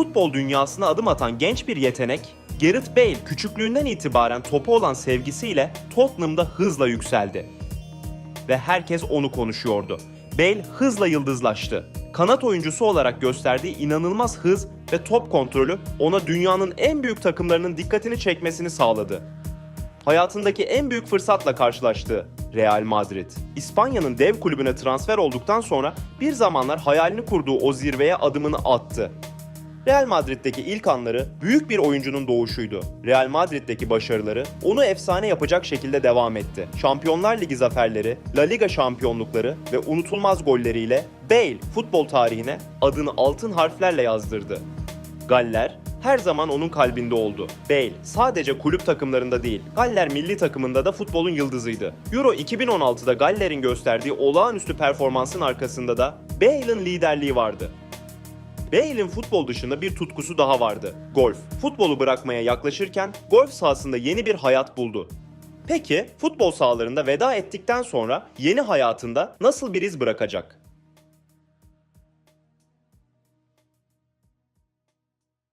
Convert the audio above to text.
Futbol dünyasına adım atan genç bir yetenek, Gareth Bale küçüklüğünden itibaren topa olan sevgisiyle Tottenham'da hızla yükseldi. Ve herkes onu konuşuyordu. Bale hızla yıldızlaştı. Kanat oyuncusu olarak gösterdiği inanılmaz hız ve top kontrolü ona dünyanın en büyük takımlarının dikkatini çekmesini sağladı hayatındaki en büyük fırsatla karşılaştı Real Madrid. İspanya'nın dev kulübüne transfer olduktan sonra bir zamanlar hayalini kurduğu o zirveye adımını attı. Real Madrid'deki ilk anları büyük bir oyuncunun doğuşuydu. Real Madrid'deki başarıları onu efsane yapacak şekilde devam etti. Şampiyonlar Ligi zaferleri, La Liga şampiyonlukları ve unutulmaz golleriyle Bale futbol tarihine adını altın harflerle yazdırdı. Galler her zaman onun kalbinde oldu. Bale sadece kulüp takımlarında değil, Galler milli takımında da futbolun yıldızıydı. Euro 2016'da Galler'in gösterdiği olağanüstü performansın arkasında da Bale'ın liderliği vardı. Bale'in futbol dışında bir tutkusu daha vardı. Golf. Futbolu bırakmaya yaklaşırken golf sahasında yeni bir hayat buldu. Peki futbol sahalarında veda ettikten sonra yeni hayatında nasıl bir iz bırakacak?